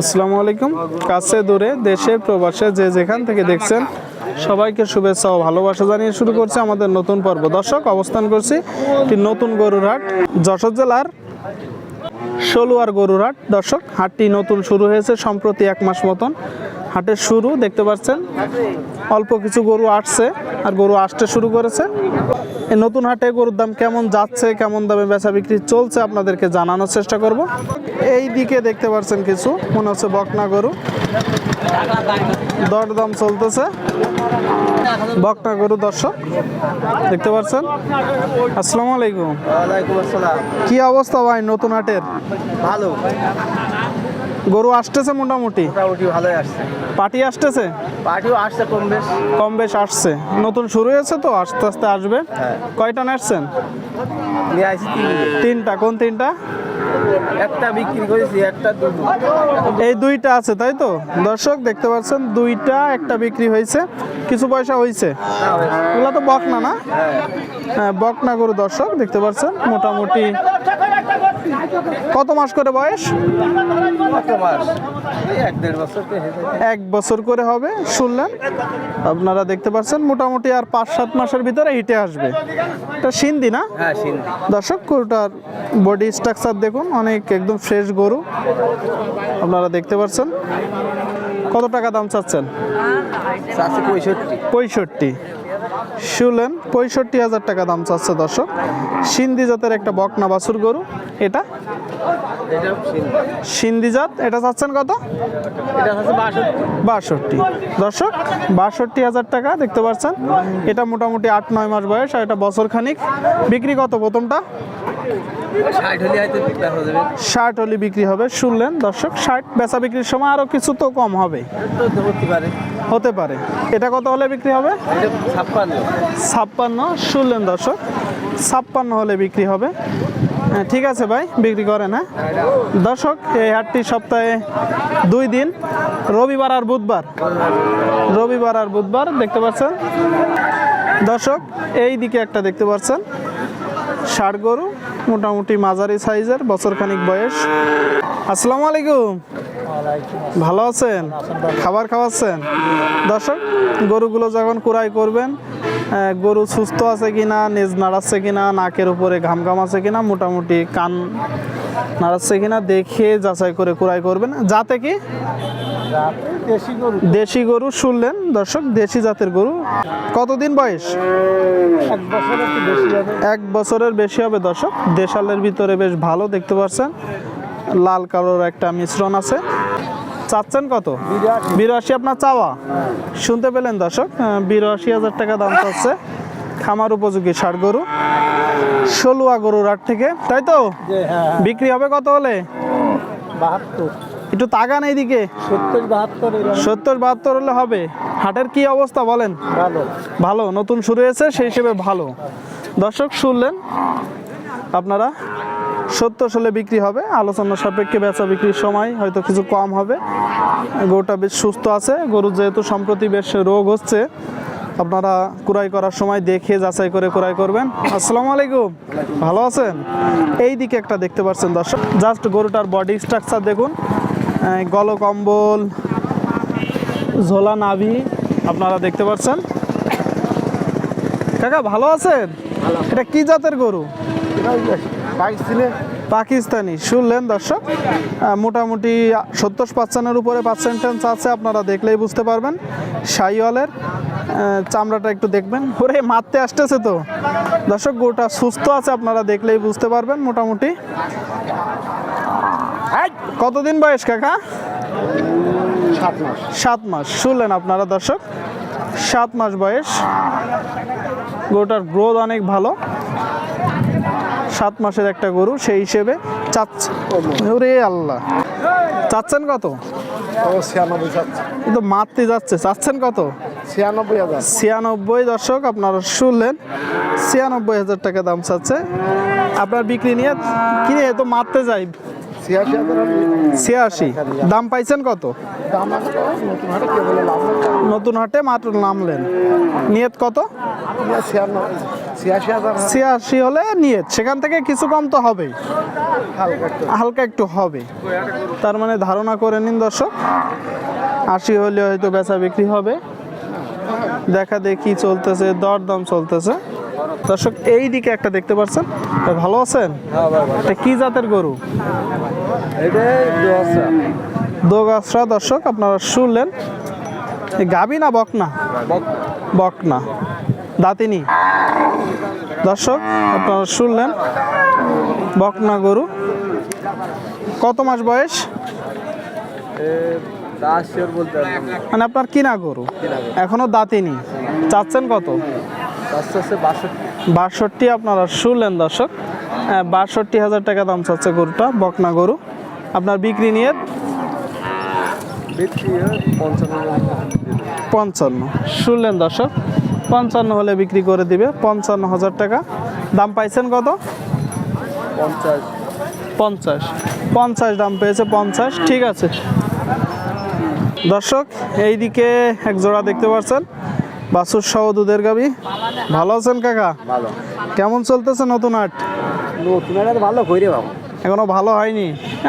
আসসালামু আলাইকুম। কাছে দূরে দেশে প্রবাসে যে যেখান থেকে দেখছেন, সবাইকে শুভেচ্ছা ও ভালোবাসা জানিয়ে শুরু করছে আমাদের নতুন পর্ব। দর্শক, অবস্থান করছি একটি নতুন গরুর হাট, যশোর জেলার ষোলোয়ার গরুর হাট। দর্শক, হাটটি নতুন শুরু হয়েছে সম্প্রতি এক মাস মতন। হাটের শুরু দেখতে পাচ্ছেন? অল্প কিছু গরু আসছে আর গরু আসতে শুরু করেছে। এই নতুন হাটে গরুর দাম কেমন যাচ্ছে কেমন দামে বেচা বিক্রি চলছে আপনাদেরকে জানানোর চেষ্টা করব। এই দিকে দেখতে পাচ্ছেন কিছু মনে হচ্ছে বকনা গরু। দরদাম চলতেছে। বকনা গরু দর্শক দেখতে পাচ্ছেন? আসসালামু আলাইকুম। কি অবস্থা ভাই নতুন হাটের? ভালো। গরু আসতেছে মোটামুটি? মোটামুটি ভালোই আসছে। পার্টি আসতেছে? পার্টিও আসছে কম বেশ। কম বেশ আসছে। নতুন শুরু হয়েছে তো? আস্তে আস্তে আসবে। হ্যাঁ। কয়টা নাচছেন তিনটে। তিনটা। কোন তিনটা? একটা বিক্রি করেছি একটা এই দুইটা আছে তাই তো? দর্শক দেখতে পাচ্ছেন দুইটা একটা বিক্রি হয়েছে। কিছু পয়সা হয়েছে। ওগুলা তো বকনা না? হ্যাঁ। হ্যাঁ বকনা গরু দর্শক দেখতে পাচ্ছেন মোটামুটি কত মাস করে বয়স? বছর। এক বছর করে হবে শুনলেন? আপনারা দেখতে পাচ্ছেন মোটামুটি আর পাঁচ সাত মাসের ভিতরে হিটে আসবে। এটা সিন্ধি না? হ্যাঁ দর্শক গরুটার বডি স্ট্রাকচার দেখুন অনেক একদম ফ্রেশ গরু। আপনারা দেখতে পাচ্ছেন। কত টাকা দাম চাচ্ছেন? পঁয়ষট্টি। পঁয়ষট্টি। শুনলেন পঁয়ষট্টি হাজার টাকা দাম চাচ্ছে দর্শক। সিন্ধি জাতের একটা বকনা বাছুর গরু এটা সিন্ধি জাত এটা চাচ্ছেন কত? এটা বাষট্টি। দর্শক বাষট্টি হাজার টাকা দেখতে পাচ্ছেন। এটা মোটামুটি আট নয় মাস বয়স আর এটা বছর খানিক। বিক্রি কত প্রথমটা? ষাট হলে বিক্রি হবে শুনলেন দর্শক। ষাট বেচা বিক্রির সময় আরও কিছু তো কম হবে। হতে পারে। এটা কত হলে বিক্রি হবে? ছাপ্পান্ন। ছাপ্পান্ন শুনলেন দর্শক। ছাপ্পান্ন হলে বিক্রি হবে। হ্যাঁ, ঠিক আছে ভাই বিক্রি করেন হ্যাঁ। দর্শক এই হাটটি সপ্তাহে দুই দিন রবিবার আর বুধবার। রবিবার আর বুধবার দেখতে পাচ্ছেন? দর্শক এই দিকে একটা দেখতে পাচ্ছেন? ষাট গরু মোটামুটি মাঝারি সাইজের বছরখানিক বয়স। আসসালামু আলাইকুম। ভালো আছেন? খাবার খাওয়াচ্ছেন? দর্শক গরুগুলো যখন কুড়াই করবেন গরু সুস্থ আছে কিনা নেজ নাড়াচ্ছে কিনা নাকের উপরে ঘাম ঘাম আছে কিনা মোটামুটি কান নাড়াচ্ছে কিনা দেখে যাচাই করে কুড়াই করবেন। যাতে কি? দেশি গরু। দেশি গরু শুনলেন দর্শক দেশি জাতের গরু। কতদিন বয়স? এক বছরের বেশি হবে দর্শক। দেশালের ভিতরে বেশ ভালো দেখতে পাচ্ছেন। লাল কালোর একটা মিশ্রণ আছে। চাচ্ছেন কত? বিরাশি। আপনার চাওয়া। শুনতে পেলেন দর্শক বিরাশি হাজার টাকা দাম চাচ্ছে খামার উপযোগী ষাট গরু ষোলোয়া গরুর হাট থেকে তাই তো? হ্যাঁ বিক্রি হবে কত হলে? বাহাত্তর। একটু তাকান এইদিকে। সত্তর বাহাত্তর সত্তর বাহাত্তর হলে হবে। হাটের কি অবস্থা বলেন? ভালো। ভালো নতুন শুরু হয়েছে সেই হিসেবে ভালো। দর্শক শুনলেন আপনারা? সত্তর সালে বিক্রি হবে আলোচনা সাপেক্ষে বেচা বিক্রির সময় হয়তো কিছু কম হবে। গরুটা বেশ সুস্থ আছে গরু যেহেতু সম্প্রতি বেশ রোগ হচ্ছে আপনারা কুড়াই করার সময় দেখে যাচাই করে কুড়াই করবেন। আসসালামু আলাইকুম ভালো আছেন? এই দিকে একটা দেখতে পাচ্ছেন দর্শক জাস্ট গরুটার বডি স্ট্রাকচার দেখুন আহ, গলকম্বল ঝোলা নাভি আপনারা দেখতে পাচ্ছেন। কাকা ভালো আছেন? এটা কি জাতের গরু? পাকিস্তানি। শুনলেন দর্শক? মোটামুটি সত্তর পার্সেন্টের উপরে পার্সেন্টেন্স আছে আপনারা দেখলেই বুঝতে পারবেন। সাইওয়ালের চামড়াটা একটু দেখবেন। ওরে মারতে আসতেছে তো। দর্শক গোটা সুস্থ আছে আপনারা দেখলেই বুঝতে পারবেন মোটামুটি। কতদিন বয়স কাকা? সাত মাস। শুনলেন আপনারা দর্শক? সাত মাস বয়স। গরুটার গ্রোথ অনেক ভালো। সাত মাসের একটা গরু সেই হিসেবে চাচ্ছে। ওরে আল্লাহ। চাচ্ছেন কত? ও কিন্তু মারতে যাচ্ছে। চাচ্ছেন কত? ছিয়ানব্বই হাজার। ছিয়ানব্বই দর্শক আপনারা শুনলেন ছিয়ানব্বই হাজার টাকা দাম চাচ্ছে। আপনার বিক্রি নিয়ে কিনে তো মারতে যাই। ছিয়াশি দাম পাইছেন কত? নতুন হাটে নতুন হাটে মাত্র নামলেন। নিয়ত কত? ছিয়ানব্বই। ছিয়াশি হলে নিয়ে সেখান থেকে কিছু কম তো হবেই। হালকা একটু। হবে। তার মানে ধারণা করে নিন দর্শক। আশি হলে হয়তো বেচা বিক্রি হবে। দেখা দেখি চলতেছে দরদাম চলতেছে। দর্শক এই দিকে একটা দেখতে পাচ্ছেন। ভালো আছেন? হ্যাঁ এটা কি জাতের গরু? দোগাছরা দর্শক আপনারা শুনলেন। গাবি না বকনা। বকনা। দাতিনি। দর্শক আপনারা শুনলেন বকনা গরু। কত মাস বয়স। মানে আপনার কিনা গরু? এখনও দাঁতিনি। চাচ্ছেন কত? বাষট্টি আপনারা শুনলেন দর্শক। বাষট্টি হাজার টাকা দাম চাচ্ছে গরুটা বকনা গরু। আপনার বিক্রি নিয়ে? পঞ্চান্ন। শুনলেন দর্শক। পঞ্চান্ন হলে বিক্রি করে দিবে পঞ্চান্ন হাজার টাকা। দাম পাইছেন কত? পঞ্চাশ। পঞ্চাশ। পঞ্চাশ দাম পেয়েছে পঞ্চাশ ঠিক আছে। দর্শক এইদিকে এক জোড়া দেখতে পাচ্ছেন বাসুর সহ দুধের গাবি। ভালো আছেন কাকা? কেমন চলতেছে নতুন একটা ভালো কইরে বাবু। এখনও ভালো হয়নি?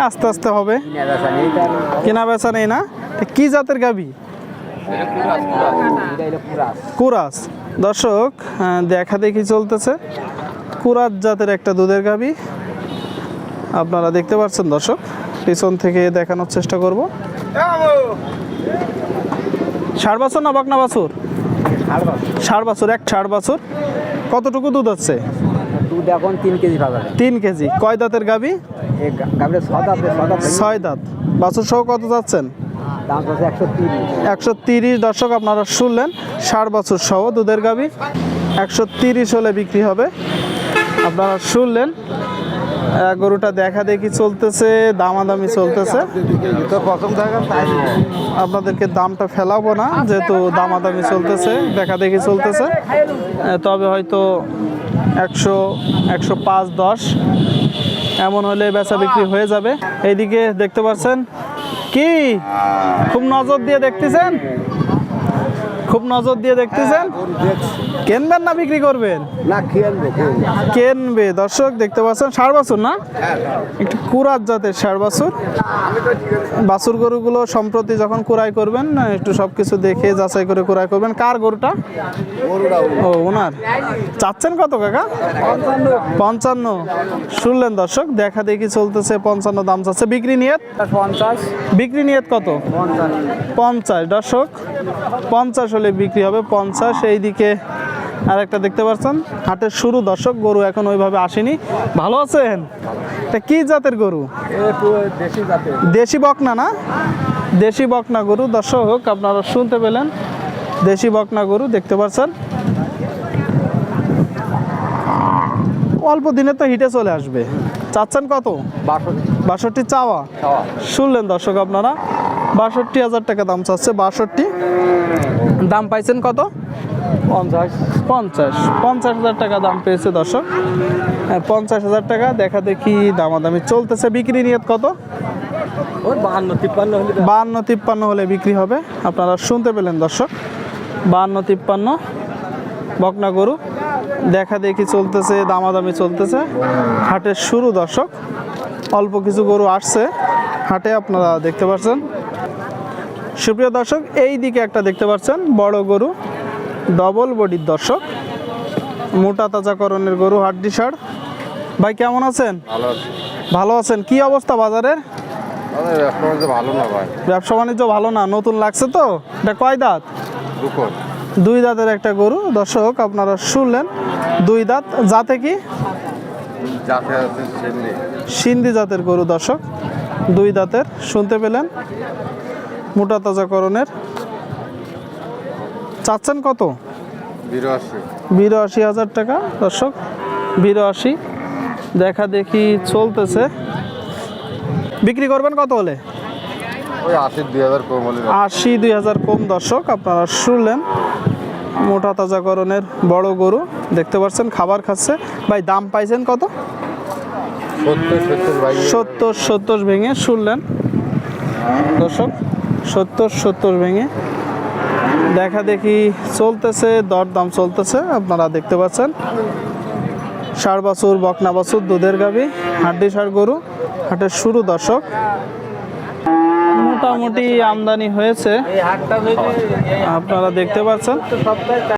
আস্তে আস্তে হবে। কেনা বেচা নেই না? কি জাতের গাবি? কুরাস। দর্শক দেখা দেখি চলতেছে। কুরাত জাতের একটা দুধের গাবি। আপনারা দেখতে পাচ্ছেন দর্শক পিছন থেকে দেখানোর চেষ্টা করব। ষাট বছর না বাকনা বাছুর ষাট বছর এক ষাট বছর কতটুকু দুধ এখন তিন কেজি পাবে। তিন কেজি। কয় দাঁতের গাবি? ছয় দাঁত বাছুর সহ কত যাচ্ছেন? একশো তিরিশ। দর্শক আপনারা শুনলেন, ষাট বছর সহ দুধের গাবি একশো তিরিশ হলে বিক্রি হবে। আপনারা শুনলেন গরুটা দেখা দেখি চলতেছে, দামাদামি চলতেছে। আপনাদেরকে দামটা ফেলাবো না, যেহেতু দামাদামি চলতেছে, দেখা দেখি চলতেছে। তবে হয়তো একশো একশো পাঁচ দশ, এমন হলে বেচা বিক্রি হয়ে যাবে। এইদিকে দেখতে পাচ্ছেন কি? খুব নজর দিয়ে দেখতেছেন? খুব নজর দিয়ে দেখতেছেন? কেনবেন না বিক্রি করবেন? না কেনবে দর্শক দেখতে পাচ্ছেন ষাট বছর না? একটু কুরাত জাতের ষাট বছর। বাছুর গরুগুলো সম্প্রতি যখন কুড়াই করবেন না একটু সব কিছু দেখে যাচাই করে কুড়াই করবেন। কার গরুটা? ও ওনার। চাচ্ছেন কত কাকা? পঞ্চান্ন। শুনলেন দর্শক দেখা দেখি চলতেছে পঞ্চান্ন দাম চাচ্ছে। বিক্রি পঞ্চাশ। বিক্রি নিয়ত কত? পঞ্চাশ। পঞ্চাশ। দর্শক পঞ্চাশ হলে বিক্রি হবে পঞ্চাশ। এইদিকে আর একটা দেখতে পাচ্ছেন হাটের শুরু। দর্শক গরু এখন ওইভাবে আসেনি। ভালো আছেন? তা কি জাতের গরু? দেশি বকনা না? দেশি বকনা গরু। দর্শক আপনারা শুনতে পেলেন। দেশি বকনা গরু দেখতে পাচ্ছেন। অল্প দিনে তো হিটে চলে আসবে। চাচ্ছেন কত? বাষট্টি। চাওয়া। শুনলেন দর্শক আপনারা? বাষট্টি হাজার টাকা দাম চাচ্ছে বাষট্টি। দাম পাইছেন কত? পঞ্চাশ। পঞ্চাশ। পঞ্চাশ হাজার টাকা দাম পেয়েছে দর্শক। হ্যাঁ, পঞ্চাশ হাজার টাকা। দেখা দেখি দামাদামি চলতেছে। বিক্রি নিয়ত কত? ওই বাহান্ন তিপ্পান্ন হলে বাহান্ন তিপ্পান্ন হলে বিক্রি হবে। আপনারা শুনতে পেলেন দর্শক। বাহান্ন তিপ্পান্ন। বকনা গরু। দেখা দেখি চলতেছে দামাদামি চলতেছে। হাটের শুরু দর্শক। অল্প কিছু গরু আসছে। হাটে আপনারা দেখতে পাচ্ছেন। সুপ্রিয় দর্শক এই দিকে একটা দেখতে পাচ্ছেন বড় গরু ডবল বডির দর্শক মোটা তাজাকরণের গরু হাড্ডি সার ভাই কেমন আছেন? ভালো আছে। ভালো আছেন? কি অবস্থা বাজারের? ব্যবসা বাণিজ্য ভালো না নতুন লাগছে তো? এটা কয় দাঁত? দুই দাঁতের একটা গরু। দর্শক আপনারা শুনলেন দুই দাঁত। জাতে কি? যাতে সেমনি সিন্ধি জাতের গরু দর্শক। দুই দাঁতের শুনতে পেলেন। মোটা তাজাকরণের। চাচ্ছেন কত? বিরাশি। হাজার টাকা। দর্শক বিরাশি। দেখা দেখি চলতেছে। বিক্রি করবেন কত হলে? আশি দুই হাজার কম দর্শক আপনারা শুনলেন মোটা তাজাকরণের বড় গরু। দেখতে পাচ্ছেন খাবার খাচ্ছে। ভাই দাম পাইছেন কত? সত্তর সত্তর ভেঙে শুনলেন। দর্শক সত্তর সত্তর ভেঙে। দেখা দেখি চলতেছে, দরদাম চলতেছে, আপনারা দেখতে পাচ্ছেন। ষাড় বাছুর, বকনা বাছুর, দুধের গাভী, হাড্ডি ষাড় গরু, হাটের শুরু দর্শক। মোটামুটি আমদানি হয়েছে। আপনারা দেখতে পাচ্ছেন।